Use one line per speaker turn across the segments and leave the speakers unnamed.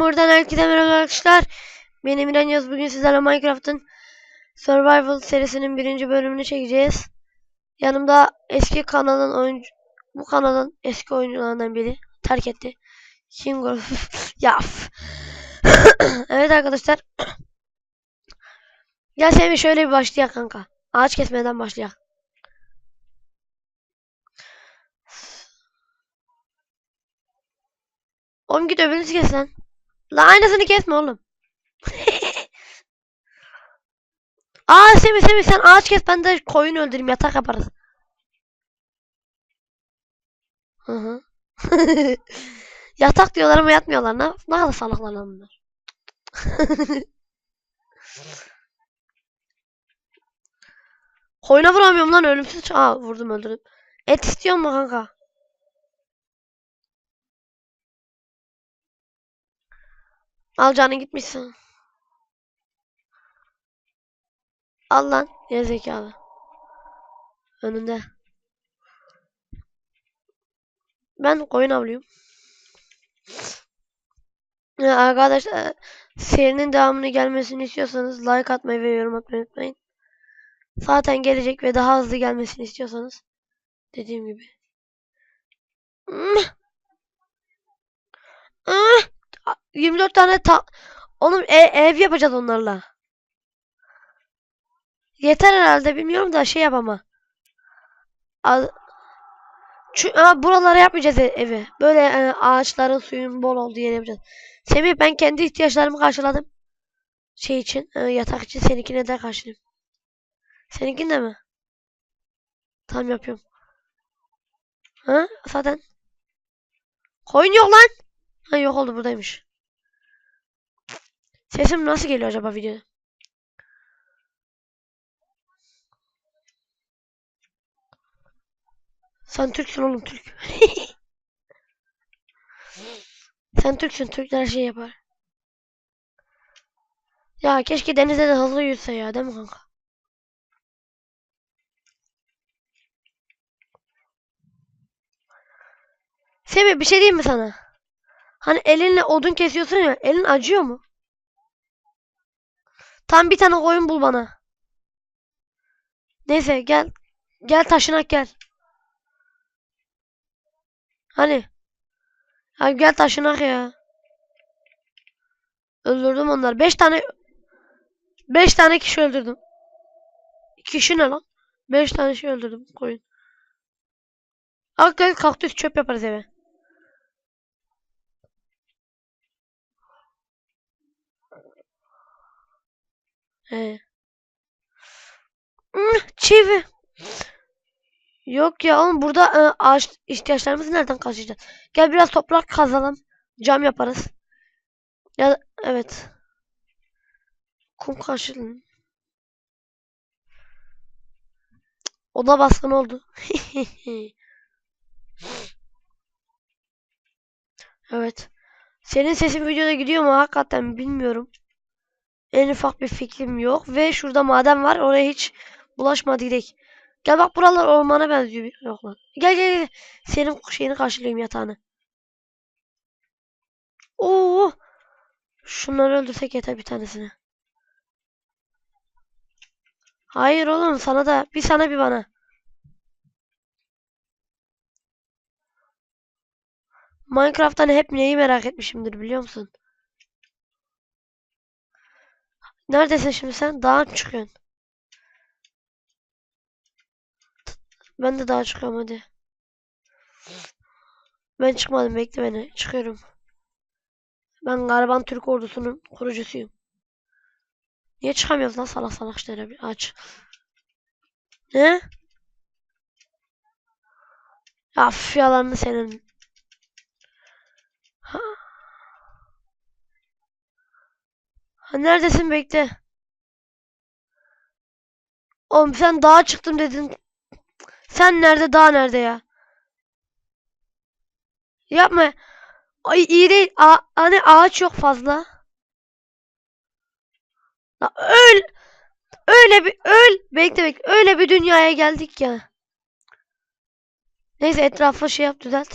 Zes Gamer'dan herkese merhaba arkadaşlar. Ben Emirhan Yaz. Bugün sizlerle Minecraft'ın Survival serisinin birinci bölümünü çekeceğiz. Yanımda eski kanalın oyuncu, bu kanalın eski oyuncularından biri terk etti. Kingo. ya. evet arkadaşlar. Gel Semih şöyle bir başlayak kanka. Ağaç kesmeden başlayak. Oğlum git öbürünü kes lan. La aynısını kesme oğlum. Aa Semih Semih sen ağaç kes ben de koyun öldüreyim yatak yaparız. Yatak diyorlar ama yatmıyorlar. Ne, ne kadar salaklar lan bunlar. Koyuna vuramıyorum lan ölümsüz. Aa vurdum öldürdüm. Et istiyor mu kanka? Al canın gitmişsin. Al lan. Gerizekalı. Önünde. Ben koyun avlıyorum. Ya arkadaşlar serinin devamını gelmesini istiyorsanız like atmayı ve yorum atmayı unutmayın. Zaten gelecek ve daha hızlı gelmesini istiyorsanız dediğim gibi. Hmm. Hmm. 24 tane ta Oğlum e- ev yapacağız onlarla. Yeter herhalde bilmiyorum da şey yap ama. Al Şu, ha, buralara yapmayacağız e- evi. Böyle e, ağaçların suyun bol olduğu yere yapacağız. Semih ben kendi ihtiyaçlarımı karşıladım. Şey için e, yatak için seninkine de karşılayayım. Seninkini de mi? Tamam yapıyorum. Ha zaten. Koyun yok lan. Ha yok oldu buradaymış. Sesim nasıl geliyor acaba videoda? Sen Türksün oğlum Türk. Sen Türksün. Türkler her şey yapar. Ya keşke denizde de hızlı yüzse ya değil mi kanka? Semih bir şey diyeyim mi sana? Hani elinle odun kesiyorsun ya. Elin acıyor mu? Tam bir tane koyun bul bana. Neyse gel. Gel taşınak gel. Hani? Abi gel taşınak ya. Öldürdüm onları. 5 tane 5 tane kişi öldürdüm. Kişi ne lan? 5 tane şey öldürdüm koyun. Al gel kaktüs çöp yaparız eve. Hmm, çivi. Yok ya oğlum burada e, ağaç ihtiyaçlarımızı nereden karşılayacağız? Gel biraz toprak kazalım. Cam yaparız. Ya evet. Kum karşılayın. Oda baskın oldu. evet. Senin sesin videoda gidiyor mu hakikaten bilmiyorum. En ufak bir fikrim yok. Ve şurada maden var. Oraya hiç bulaşma direkt. Gel bak buralar ormana benziyor. Yok lan. Gel gel gel. Senin şeyini karşılayayım yatağını. Oo. Şunları öldürsek yeter bir tanesini. Hayır oğlum sana da. Bir sana bir bana. Minecraft'tan hep neyi merak etmişimdir biliyor musun? Neredesin şimdi sen? Dağa çıkıyorsun? Ben de dağa çıkıyorum hadi. Ben çıkmadım bekle beni. Çıkıyorum. Ben Gariban Türk ordusunun kurucusuyum. Niye çıkamıyoruz lan salak salak işlere aç. Ne? Ya üf, yalanını senin. Neredesin bekle. Oğlum sen dağa çıktım dedin. Sen nerede dağ nerede ya? Yapma. Ay iyi değil. A hani ağaç yok fazla. La öl. Öyle bir öl. Bekle bekle. Öyle bir dünyaya geldik ya. Neyse etrafı şey yap düzelt.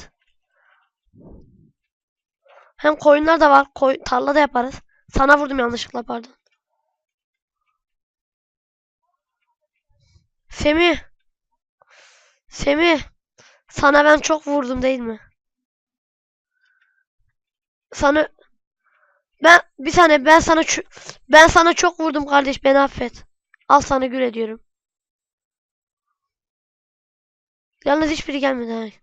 Hem koyunlar da var. Koy, tarla da yaparız. Sana vurdum yanlışlıkla pardon. Semih. Semih. Sana ben çok vurdum değil mi? Sana ben bir saniye ben sana ben sana çok vurdum kardeş beni affet. Al sana gül ediyorum. Yalnız hiçbiri gelmedi.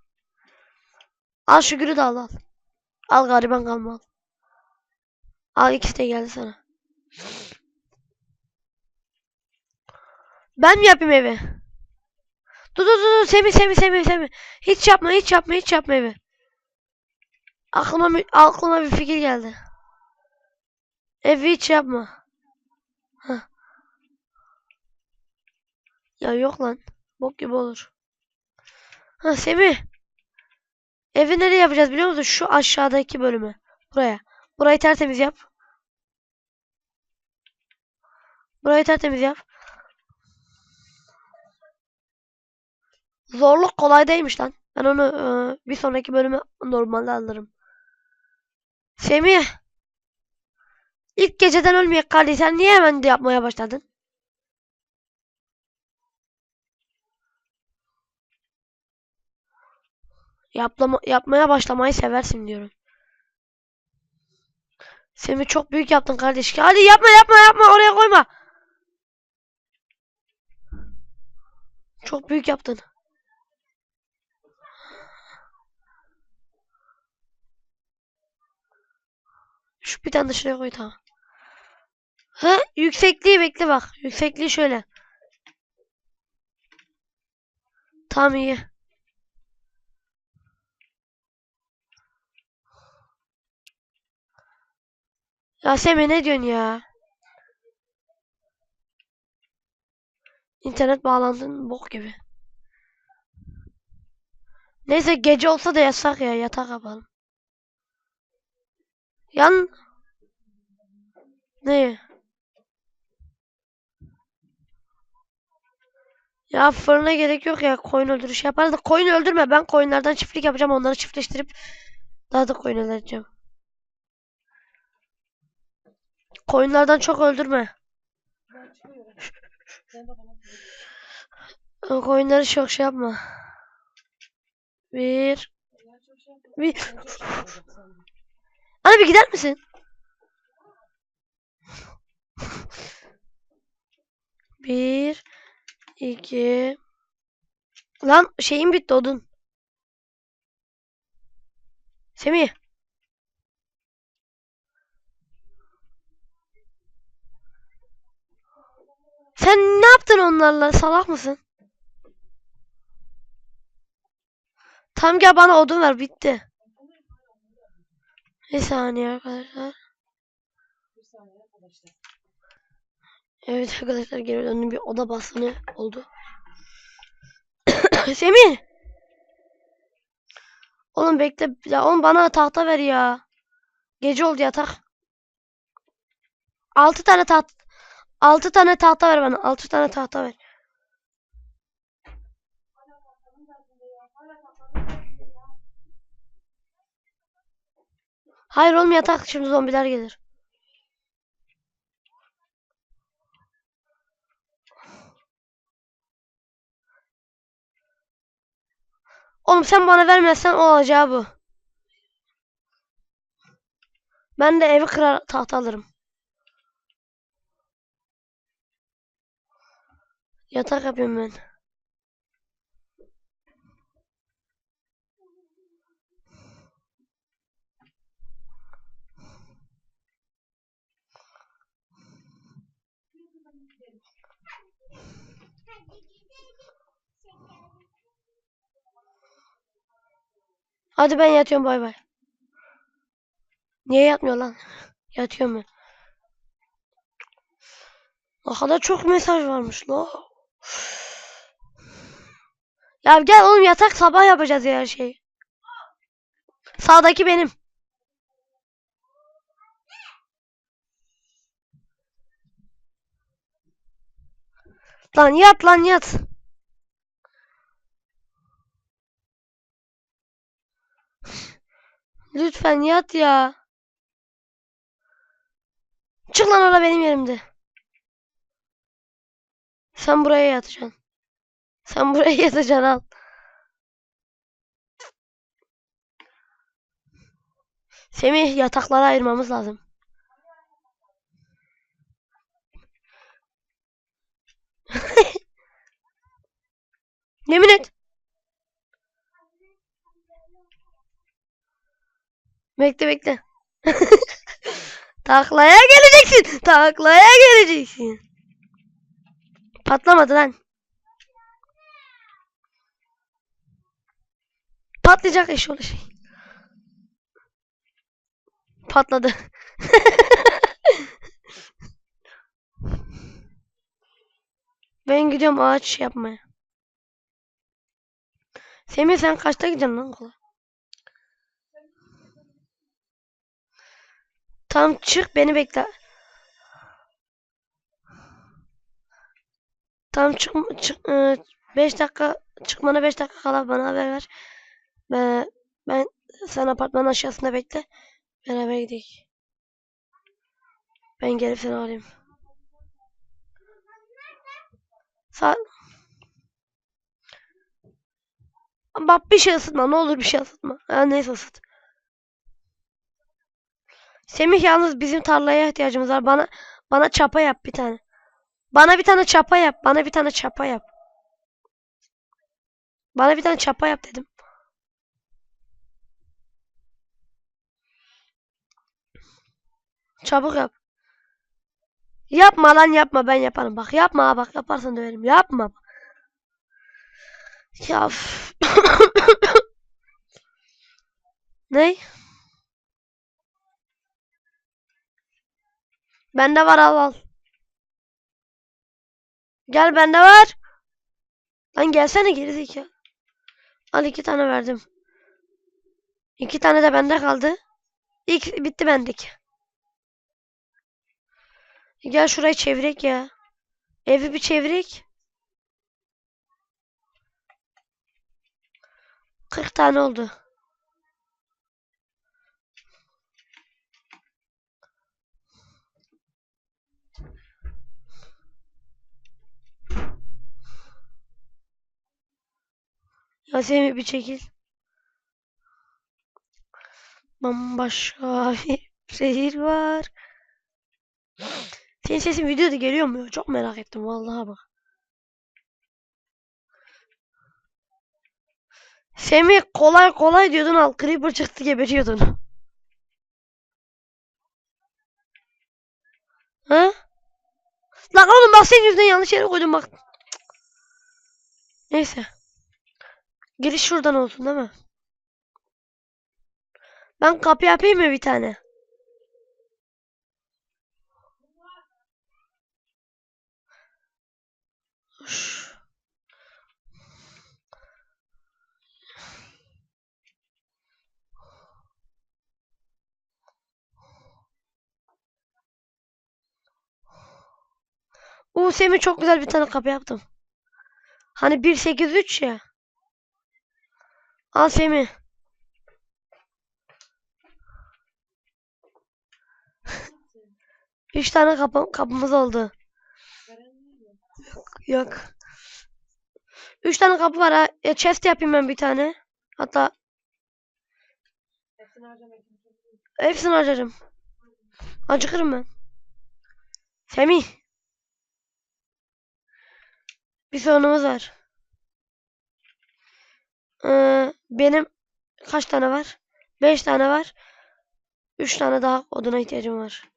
Al şu gülü de al al. Al gariban kalma al. Al ikisi de geldi sana. Ben mi yapayım evi? Dur dur dur Semih Semih Semih Semih. Hiç yapma hiç yapma hiç yapma evi. Aklıma aklıma bir fikir geldi. Evi hiç yapma. Hah. Ya yok lan. Bok gibi olur. Ha Semih. Evi nereye yapacağız biliyor musun? Şu aşağıdaki bölümü. Buraya. Burayı tertemiz yap. Burayı tertemiz yap. Zorluk kolay değilmiş lan. Ben onu e, bir sonraki bölüme normalde alırım. Semih. İlk geceden ölmeyek kardeş. Sen niye hemen de yapmaya başladın? Yaplama, yapmaya başlamayı seversin diyorum. Semih çok büyük yaptın kardeş. Hadi yapma yapma yapma oraya koyma. Çok büyük yaptın. Şu bir tane de şuraya koy tamam. Ha yüksekliği bekle bak. Yüksekliği şöyle. Tamam iyi. Ya Semih ne diyorsun ya? İnternet bağlantın bok gibi. Neyse gece olsa da yasak ya yatak yapalım. Yan ne? Ya fırına gerek yok ya koyun öldürüş yaparız da koyun öldürme ben koyunlardan çiftlik yapacağım onları çiftleştirip daha da koyun öldüreceğim. Koyunlardan çok öldürme. Koyunları çok şey yapma. Bir. Bir. Hadi bir gider misin? Bir. iki. Lan şeyim bitti odun. Semih. Sen ne yaptın onlarla? Salak mısın? Tam gel bana odun ver bitti. Bir saniye arkadaşlar. Evet arkadaşlar geri döndüm bir oda basını oldu. Semih. Oğlum bekle. Ya oğlum bana tahta ver ya. Gece oldu yatak. 6 tane taht 6 tane tahta ver bana. 6 tane tahta ver. Hayır oğlum yatak şimdi zombiler gelir. Oğlum sen bana vermezsen olacağı bu. Ben de evi kırar tahta alırım. Yatak yapıyorum ben. Hadi ben yatıyorum bay bay. Niye yatmıyor lan? Yatıyorum ben. Ne kadar çok mesaj varmış la. Ya gel oğlum yatak sabah yapacağız ya her şeyi. Sağdaki benim. Lan yat lan yat. Lütfen yat ya. Çık lan orada benim yerimde. Sen buraya yatacaksın. Sen buraya yatacaksın al. Semih yatakları ayırmamız lazım. Yemin et. Bekle bekle. Taklaya geleceksin. Taklaya geleceksin. Patlamadı lan. Patlayacak iş olur şey. Patladı. ben gidiyorum ağaç yapmaya. Semih sen kaçta gideceksin lan kola? Tamam çık beni bekle. Tamam çık çık 5 dakika çıkmana 5 dakika kala bana haber ver. Ben, ben sen apartmanın aşağısında bekle. Beraber gidelim. Ben gelip seni arayayım. Sa Bak bir şey ısıtma. Ne olur bir şey ısıtma. Ha, neyse ısıt. Semih yalnız bizim tarlaya ihtiyacımız var. Bana bana çapa yap bir tane. Bana bir tane çapa yap. Bana bir tane çapa yap. Bana bir tane çapa yap dedim. Çabuk yap. Yapma lan yapma ben yaparım. Bak yapma bak yaparsan döverim. Yapma. Ya. ne? Bende var al al. Gel bende var. Lan gelsene geri zekalı. Al iki tane verdim. İki tane de bende kaldı. İlk bitti bendeki. Gel şurayı çevirek ya. Evi bir çevirek. 40 tane oldu. Ya Semih bir çekil. Bambaşka bir şehir var. Senin sesin videoda geliyor mu? Çok merak ettim vallahi bak. Semih kolay kolay diyordun al. Creeper çıktı geberiyordun. Ha? Lan oğlum bak senin yüzünden yanlış yere koydum bak. Neyse. Giriş şuradan olsun değil mi? Ben kapı yapayım mı bir tane? Oo Semih çok güzel bir tane kapı yaptım. Hani 183 ya. Al Semih. Üç tane kapı, kapımız oldu. Yok. Üç tane kapı var ha. Ya chest yapayım ben bir tane. Hatta hepsini harcarım. Acıkırım ben. Semih. Bir sorunumuz var. Ee, benim kaç tane var? Beş tane var. Üç tane daha oduna ihtiyacım var.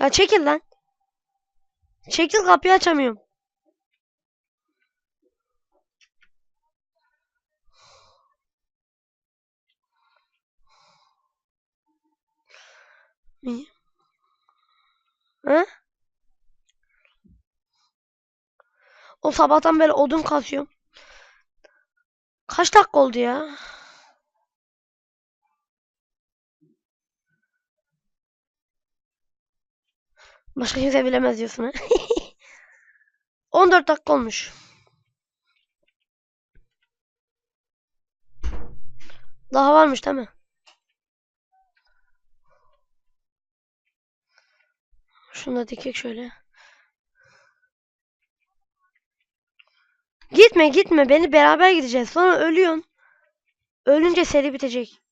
Ya çekil lan. Çekil kapıyı açamıyorum. İyi. Ha? O sabahtan beri odun kasıyorum. Kaç dakika oldu ya? Başka kimse bilemez diyorsun ha. 14 dakika olmuş. Daha varmış değil mi? Şunu da dikek şöyle. Gitme gitme beni beraber gideceğiz. Sonra ölüyorsun. Ölünce seri bitecek.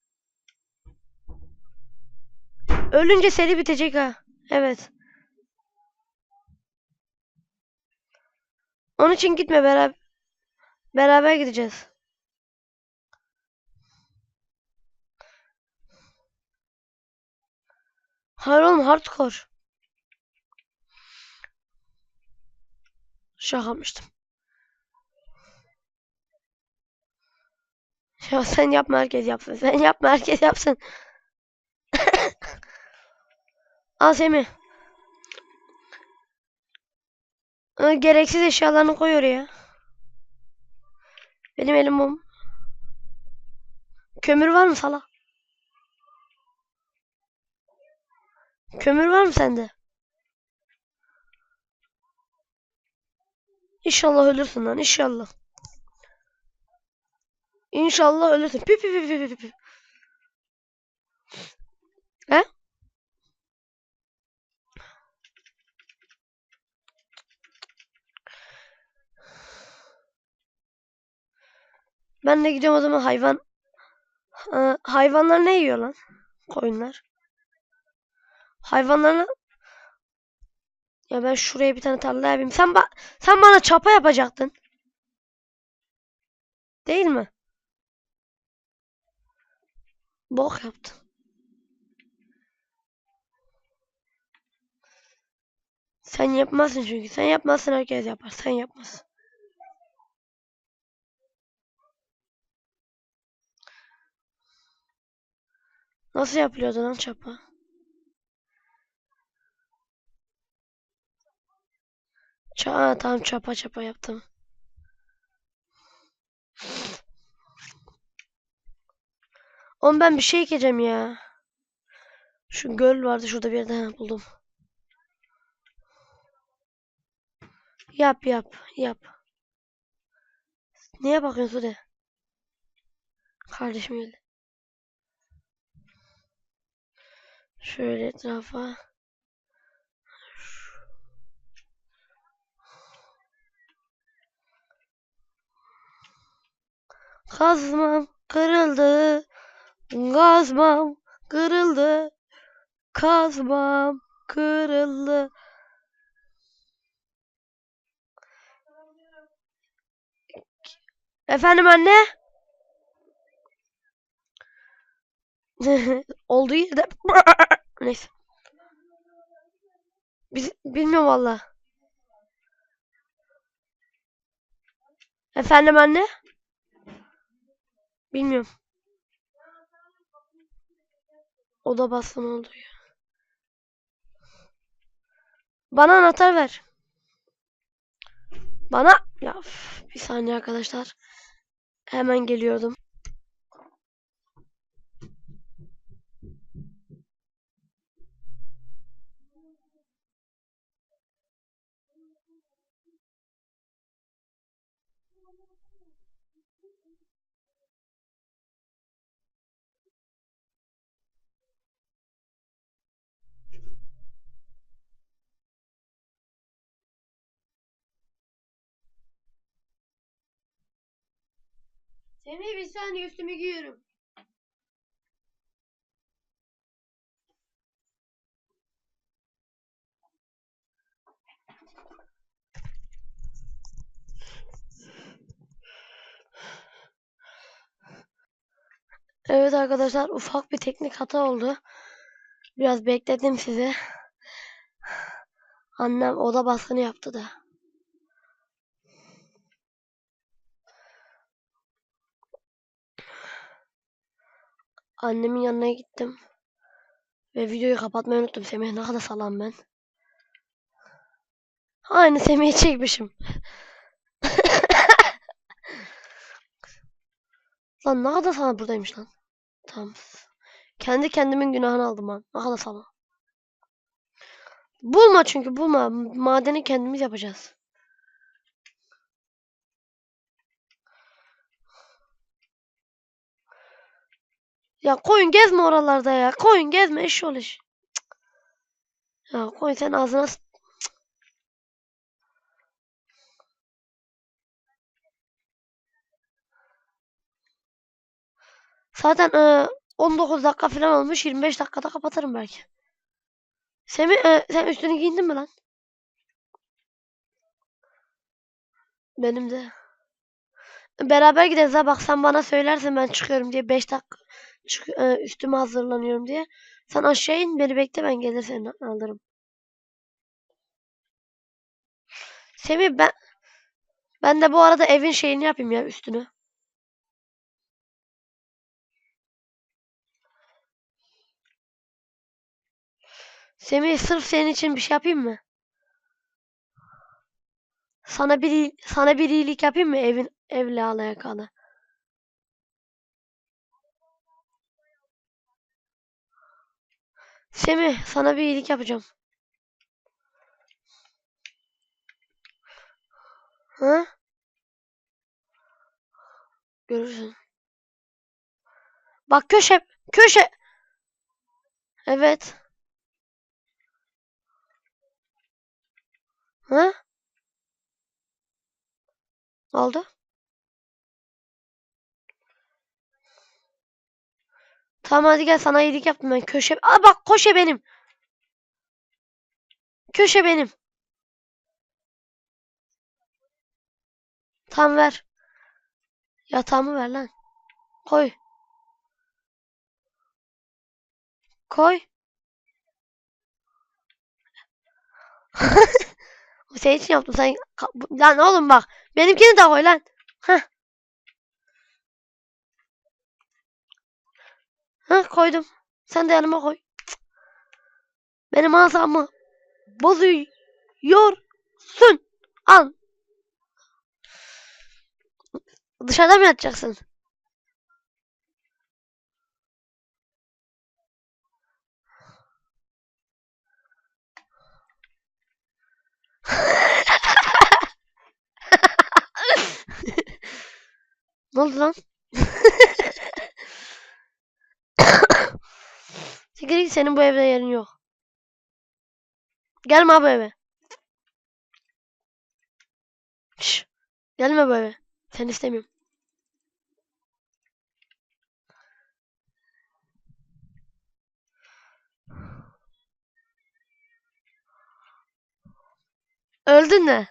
Ölünce seri bitecek ha. Evet. Onun için gitme beraber beraber gideceğiz. Hayır oğlum hardcore. Şaka yapmıştım. Ya sen yapma herkes yapsın. Sen yapma herkes yapsın. Al Semih. Ee, Gereksiz eşyalarını koy oraya. Benim elim mum. Kömür var mı sala? Kömür var mı sende? İnşallah ölürsün lan inşallah. İnşallah ölürsün. Pü pü pü pü pü pü. He? Ben de gidiyorum o zaman hayvan. Ee, hayvanlar ne yiyor lan? Koyunlar. Hayvanlarına ya ben şuraya bir tane tarla yapayım. Sen ba sen bana çapa yapacaktın. Değil mi? Bok yaptın. Sen yapmazsın çünkü. Sen yapmazsın herkes yapar. Sen yapmazsın. Nasıl yapılıyordu lan çapa? Ça tamam çapa çapa yaptım. Oğlum ben bir şey ekeceğim ya. Şu göl vardı şurada bir yerde buldum. Yap yap yap. Niye bakıyorsun Sude? Kardeşim geldi. Şöyle etrafa. Kazmam kırıldı. Kazmam kırıldı. Kazmam kırıldı. Efendim anne? Olduğu yerde neyse. Biz, bilmiyorum valla. Efendim anne? Bilmiyorum. Oda baskın oldu ya. Bana anahtar ver. Bana ya üf, bir saniye arkadaşlar. Hemen geliyordum. Semih bir saniye üstümü giyiyorum. Evet arkadaşlar ufak bir teknik hata oldu. Biraz bekledim sizi. Annem oda baskını yaptı da. Annemin yanına gittim. Ve videoyu kapatmayı unuttum. Semih ne kadar salam ben. Aynı Semih'i çekmişim. lan ne kadar sana buradaymış lan. Tamam. Kendi kendimin günahını aldım lan. Ne kadar sana. Bulma çünkü bulma. Madeni kendimiz yapacağız. Ya koyun gezme oralarda ya. Koyun gezme eş ol iş. Ya koy sen ağzına Zaten e, 19 dakika falan olmuş. 25 dakikada kapatırım belki. Semih e, sen üstünü giyindin mi lan? Benim de. Beraber gideriz ha bak sen bana söylersen ben çıkıyorum diye 5 dakika çık e, üstüme hazırlanıyorum diye. Sen aşağı in beni bekle ben gelir seni alırım. Semih ben ben de bu arada evin şeyini yapayım ya üstünü. Semih sırf senin için bir şey yapayım mı? Sana bir sana bir iyilik yapayım mı evin evle alakalı? Semih sana bir iyilik yapacağım. Hı? Görürsün. Bak köşe köşe. Evet. Hı? Ne oldu? Tamam hadi gel sana iyilik yaptım ben. Köşe. Aa bak köşe benim. Köşe benim. Tam ver. Yatağımı ver lan. Koy. Koy. Bu senin için yaptım. Sen lan oğlum bak. Benimkini de koy lan. Heh. Heh koydum. Sen de yanıma koy. Cık. Benim asabımı bozuyorsun. Al. Dışarıda mı yatacaksın? Ne oldu lan? Git senin bu evde yerin yok. Gelme bu eve. Şş, gelme bu eve. Seni istemiyorum. Öldün mü?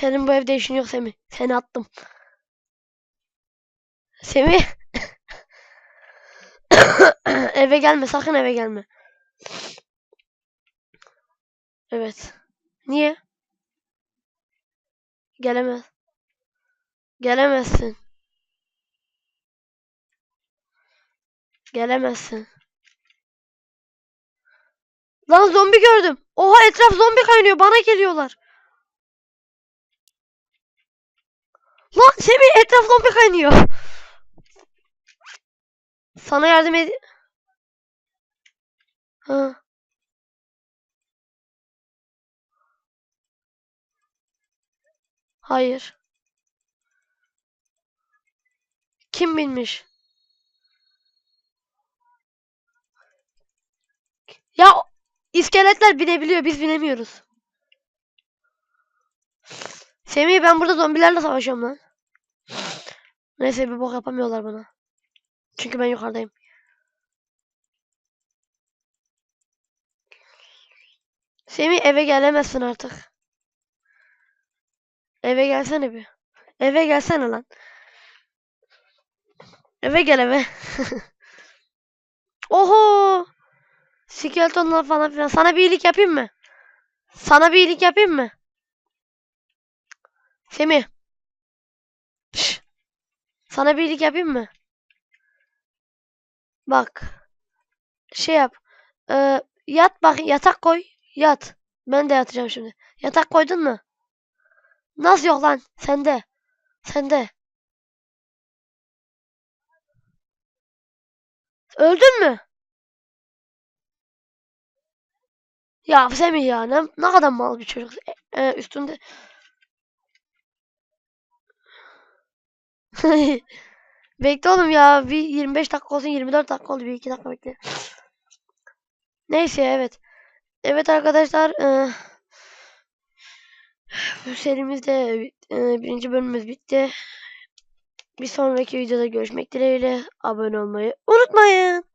Senin bu evde işin yok Semih. Seni attım. Semih. eve gelme sakın eve gelme. Evet. Niye? Gelemez. Gelemezsin. Gelemezsin. Lan zombi gördüm. Oha etraf zombi kaynıyor. Bana geliyorlar. Lan Semih etraf zombi kaynıyor. Sana yardım ed... Ha. Hayır. Kim bilmiş? Ya iskeletler binebiliyor biz binemiyoruz. Semih ben burada zombilerle savaşıyorum lan. Neyse bir bok yapamıyorlar bana. Çünkü ben yukarıdayım. Semih eve gelemezsin artık. Eve gelsene bir. Eve gelsene lan. Eve gel eve. Oho! Skeletonlar falan filan. Sana bir iyilik yapayım mı? Sana bir iyilik yapayım mı? Semih. Şş. Sana bir iyilik yapayım mı? Bak. Şey yap. Ee, yat bak yatak koy. Yat. Ben de yatacağım şimdi. Yatak koydun mu? Nasıl yok lan? Sende. Sende. Öldün mü? Ya Semih ya ne, ne kadar mal bir çocuk. E, e, üstünde. Bekle oğlum ya. Bir 25 dakika olsun 24 dakika oldu. Bir iki dakika bekle. Neyse evet. Evet arkadaşlar. E, bu serimizde e, birinci bölümümüz bitti. Bir sonraki videoda görüşmek dileğiyle. Abone olmayı unutmayın.